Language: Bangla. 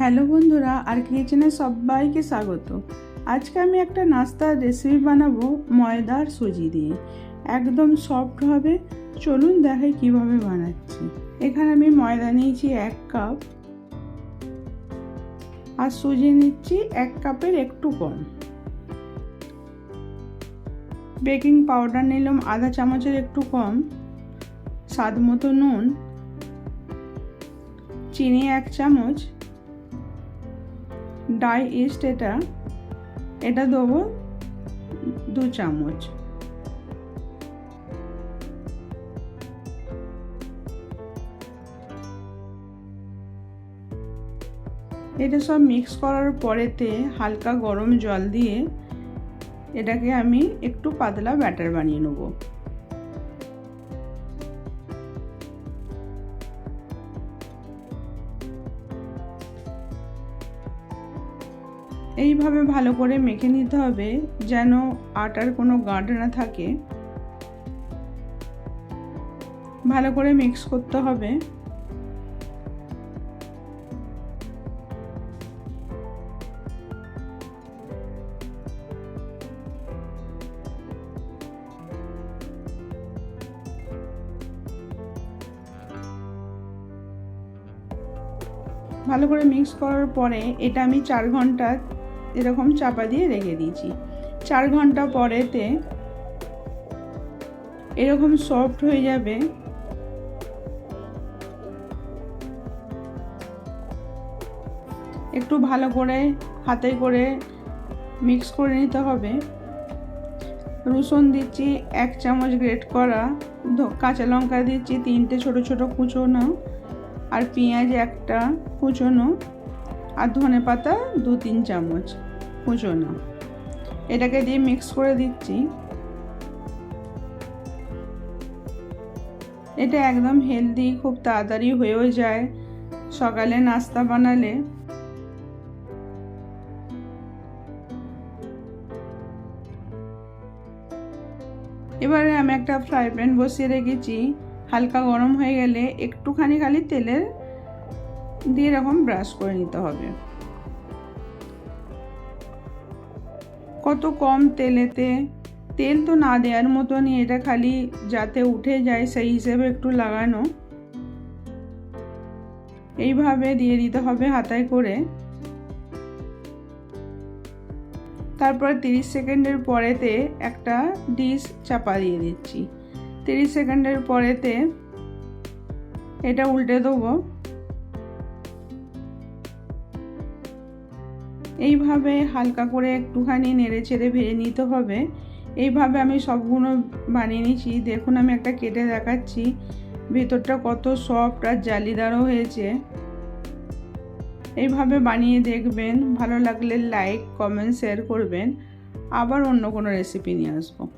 হ্যালো বন্ধুরা, আর কিচেনে সবাইকে স্বাগত। আজকে আমি একটা নাস্তার রেসিপি বানাবো ময়দার সুজি দিয়ে। একদম সফট হবে। চলুন দেখাই কীভাবে বানাচ্ছি। এখানে আমি ময়দা নিয়েছি এক কাপ। আর সুজি নিচ্ছি এক কাপের একটু কম। বেকিং পাউডার নিলাম আধা চামচের একটু কম। স্বাদ মতো নুন। চিনি এক চামচ। ডাই ইস্ট এটা এটা দেবো দু চামচ। এটা সব মিক্স করার পরেতে হালকা গরম জল দিয়ে এটাকে আমি একটু পাতলা ব্যাটার বানিয়ে নেব। এইভাবে ভালো করে মেখে নিতে হবে যেন আটার কোনো গাঁট না থাকে। ভালো করে মিক্স করতে হবে। ভালো করে মিক্স করার পরে এটা আমি চার ঘণ্টা এরকম চাপা দিয়ে রেখে দিয়েছি। চার ঘণ্টা পরেতে এরকম সফট হয়ে যাবে। একটু ভালো করে হাতে করে মিক্স করে নিতে হবে। রসুন দিচ্ছি এক চামচ গ্রেট করা। কাঁচা লঙ্কা দিচ্ছি তিনটে ছোট ছোট কুচোনো। আর পেঁয়াজ একটা কুচোনো। আর ধনে পাতা দু তিন চামচ কুচোনো এটাকে দিয়ে মিক্স করে দিচ্ছি। এটা একদম হেলদি খুব তাড়াতাড়ি হয়েও যায়। সকালে নাস্তা বানালে। এবারে আমি একটা ফ্রাই প্যান বসিয়ে রেখেছি। হালকা গরম হয়ে গেলে একটুখানি খালি তেলের দিয়ে এরকম ব্রাশ করে নিতে হবে। কত কম তেলেতে, তেল তো না দেওয়ার মতনই, এটা খালি যাতে উঠে যায় সেই হিসেবে একটু লাগানো। এইভাবে দিয়ে দিতে হবে হাতায় করে। তারপর 30 সেকেন্ডের পরেতে একটা ডিশ চাপা দিয়ে দিচ্ছি। 30 সেকেন্ডের পরেতে এটা উল্টে দেবো। এইভাবে হালকা করে একটুখানি নেড়ে চেড়ে ভেজে নিতে হবে। এইভাবে আমি সবগুলো বানিয়ে নিয়েছি। দেখুন, আমি একটা কেটে দেখাচ্ছি। ভেতরটা কত সফট আর জালিদারও হয়েছে। এইভাবে বানিয়ে দেখবেন। ভালো লাগলে লাইক কমেন্ট শেয়ার করবেন। আবার অন্য কোনো রেসিপি নিয়ে আসব।